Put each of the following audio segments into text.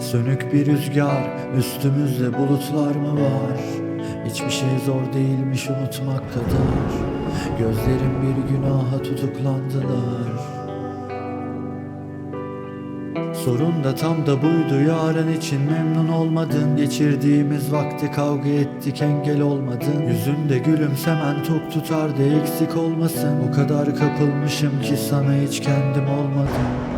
Sönük bir rüzgar üstümüzde bulutlar mı var? Hiçbir şey zor değilmiş unutmak kadar Gözlerim bir günaha tutuklandılar. Sorun da tam da buydu yarın için memnun olmadın. Geçirdiğimiz vakti kavga ettik engel olmadın. Yüzünde gülümsemen tok tutardı eksik olmasın. O kadar kapılmışım ki sana hiç kendim olmadım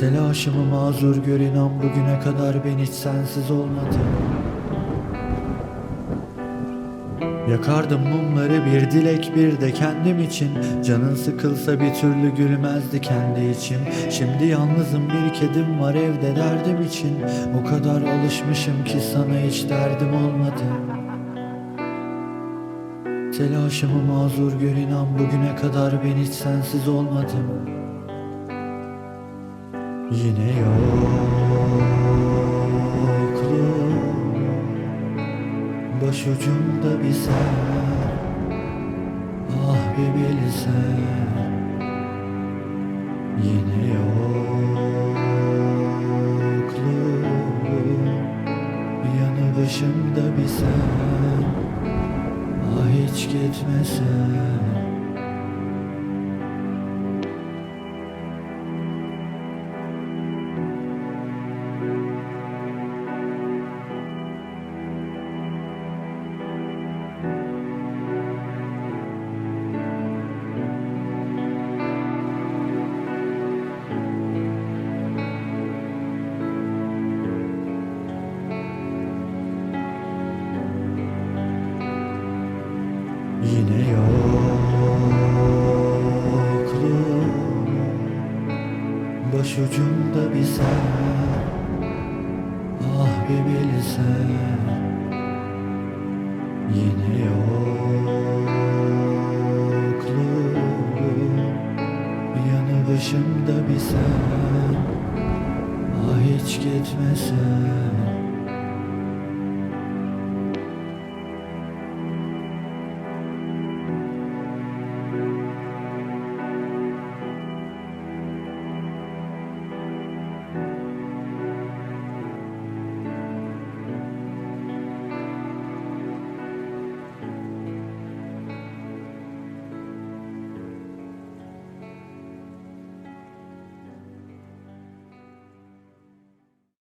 Telaşımı mazur gör inan bugüne kadar ben hiç sensiz olmadım. Yakardım mumları bir dilek bir de kendim için. Canın sıkılsa bir türlü gülmezdi kendi içim Şimdi yalnızım bir kedim var evde derdim için. O kadar alışmışım ki sana hiç derdim olmadı. Telaşımı mazur gör inan bugüne kadar ben hiç sensiz olmadım Yine yokluğum Başucumda bir sen Ah bir bilsen. Yine yokluğum. Yanı başımda bir sen Ah hiç gitmesen Yine yokluğum. Başucumda bir sen. Ah bir bilsen. Yine yokluğum. Yanı başımda bir sen. Ah hiç gitmesen